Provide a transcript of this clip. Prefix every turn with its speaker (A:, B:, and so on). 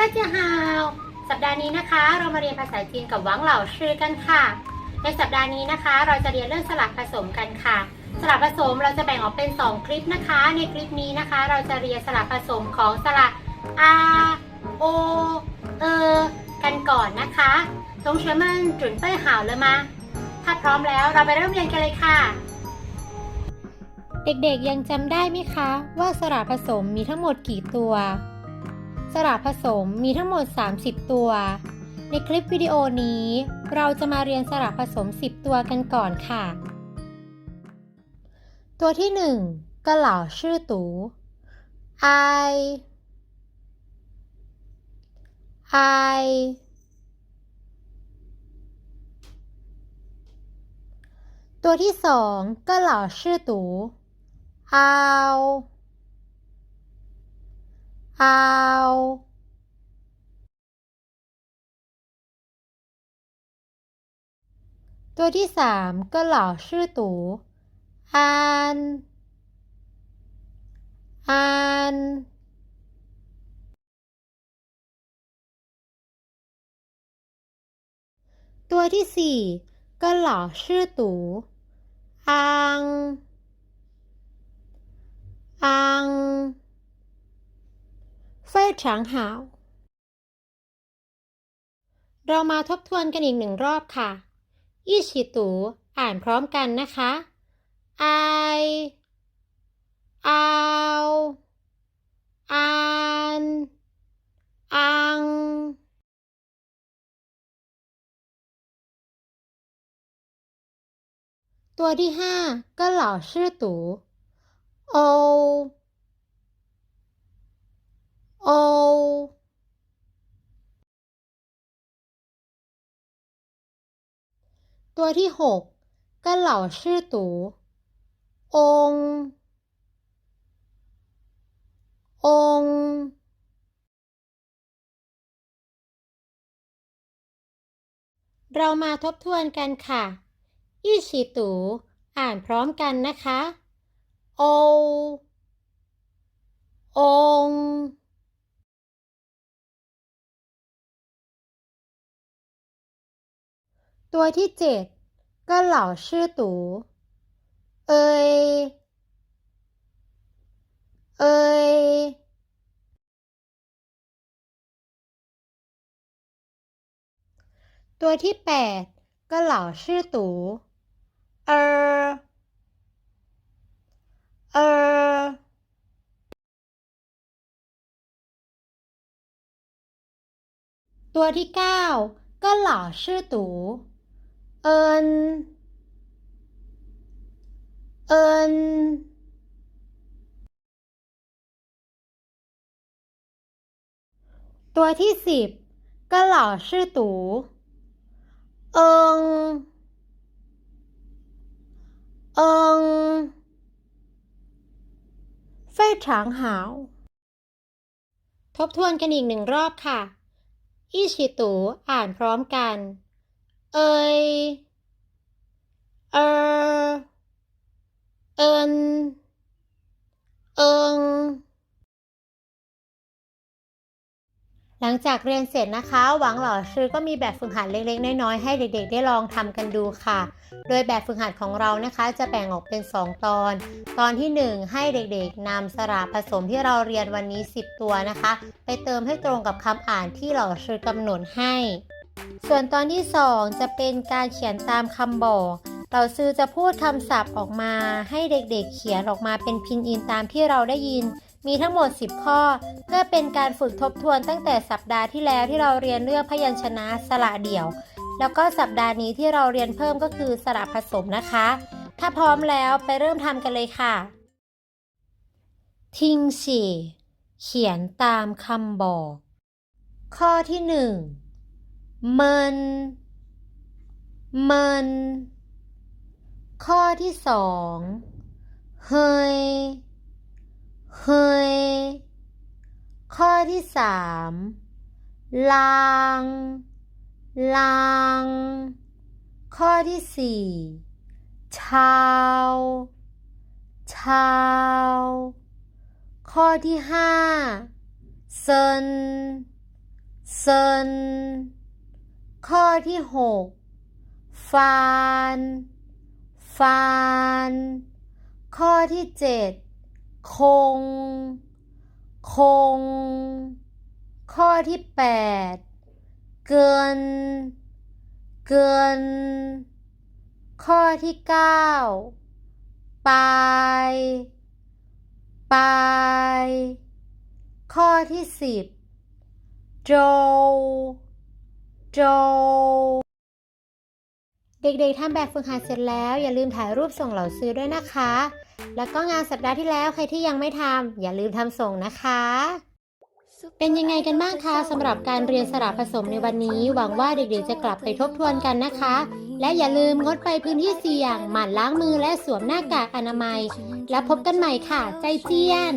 A: 大家好สัปดาห์นี้นะคะ เรามาเรียนภาษาจีนกับหวังเหล่าชื่อกันค่ะ ในสัปดาห์นี้นะคะ เราจะเรียนเรื่องสลักผสมกันค่ะ สลักผสมเราจะแบ่งออกเป็น 2 คลิปนะคะ ในคลิปนี้นะคะ เราจะเรียนสลักผสมของสระ a o เอกันก่อนนะคะ同学们准备好了吗ถ้าพร้อมแล้วเราไปเริ่มเรียนกันเลยค่ะ เด็กๆยังจำได้ไหมคะ ว่าสระผสมมีทั้งหมดกี่ตัว สระผสมมีทั้งหมด 30 ตัว ในคลิปวิดีโอนี้ เราจะมาเรียนสระผสม 10 ตัวกันก่อนค่ะ ตัวที่ 1กะเหล่าชื่อตู I I ตัวที่สองก็เหล่าชื่อตูเอา เอาตัวที่สามก็เหล่าชื่อตูอันอันตัวที่สี่ก็เหล่าชื่อตูอังอัง อฉางหาว เรามาทบทวนกันอีกหนึ่งรอบค่ะ ยี่ฉีตูอ่านพร้อมกันนะคะไออาอานอังตัวที่ห้าก็เหล่าชื่อตูโอ โอตัวที่หกก็เหล่าชื่อตูององเรามาทบทวนกันค่ะอีชิตูอ่านพร้อมกันนะคะ โอ อง ตัวที่เจ็ดก็เหล่าชื่อตูเอยเอยตัวที่แปดก็เหล่าชื่อตูเออเออตัวที่เก้าก็เหล่าชื่อตู เอิญเอิญตัวที่สิบก็หล่อชื่อตูเอิงเอิงเฟ่งหาว ทบทวนกันอีกหนึ่งรอบค่ะ อีชิตูอ่านพร้อมกัน เอยเออเอินเอิงหลังจากเรียนเสร็จนะคะ หวังหล่อชื่อก็มีแบบฝึกหัดเล็กๆ น้อยๆ ให้เด็กๆ ได้ลองทำกันดูค่ะ โดยแบบฝึกหัดของเรานะคะจะแบ่งออกเป็น 2 ตอน ตอนที่ 1 ให้เด็กๆนำสระผสมที่เราเรียนวันนี้ 10 ตัวนะคะ ไปเติมให้ตรงกับคำอ่านที่หล่อชื่อกำหนดให้ ส่วนตอนที่ 2 จะเป็นการเขียนตามคำบอก เราซื้อจะพูดคำศัพท์ออกมาให้เด็กๆ เขียนออกมาเป็นพินอินตามที่เราได้ยิน มีทั้งหมด 10 ข้อ เพื่อเป็นการฝึกทบทวนตั้งแต่สัปดาห์ที่แล้วที่เราเรียนเรื่องพยัญชนะสระเดี่ยว แล้วก็สัปดาห์นี้ที่เราเรียนเพิ่มก็คือสระผสมนะคะ ถ้าพร้อมแล้วไปเริ่มทำกันเลยค่ะทิ้งฉี่เขียนตามคำบอก ข้อที่หนึ่ง มินเมินข้อที่สองเฮยเฮยข้อที่สามลาง ลาง ข้อที่สี่ชาว ชาว ข้อที่ห้าเซนเซน ข้อที่หกฟานฟานข้อที่เจ็ดคง คง ข้อที่แปดเกิน เกิน ข้อที่เก้าปลายปลายข้อที่สิบโจ โจ เด็กๆทำแบบฝึกหัดเสร็จแล้ว อย่าลืมถ่ายรูปส่งเหล่าซื้อด้วยนะคะ แล้วก็งานสัปดาห์ที่แล้วใครที่ยังไม่ทำอย่าลืมทำส่งนะคะ เป็นยังไงกันบ้างคะสำหรับการเรียนสระผสมในวันนี้ หวังว่าเด็กๆจะกลับไปทบทวนกันนะคะ และอย่าลืมงดไปพื้นที่เสี่ยง หมั่นล้างมือและสวมหน้ากากอนามัย แล้วพบกันใหม่ค่ะ ใจเจียน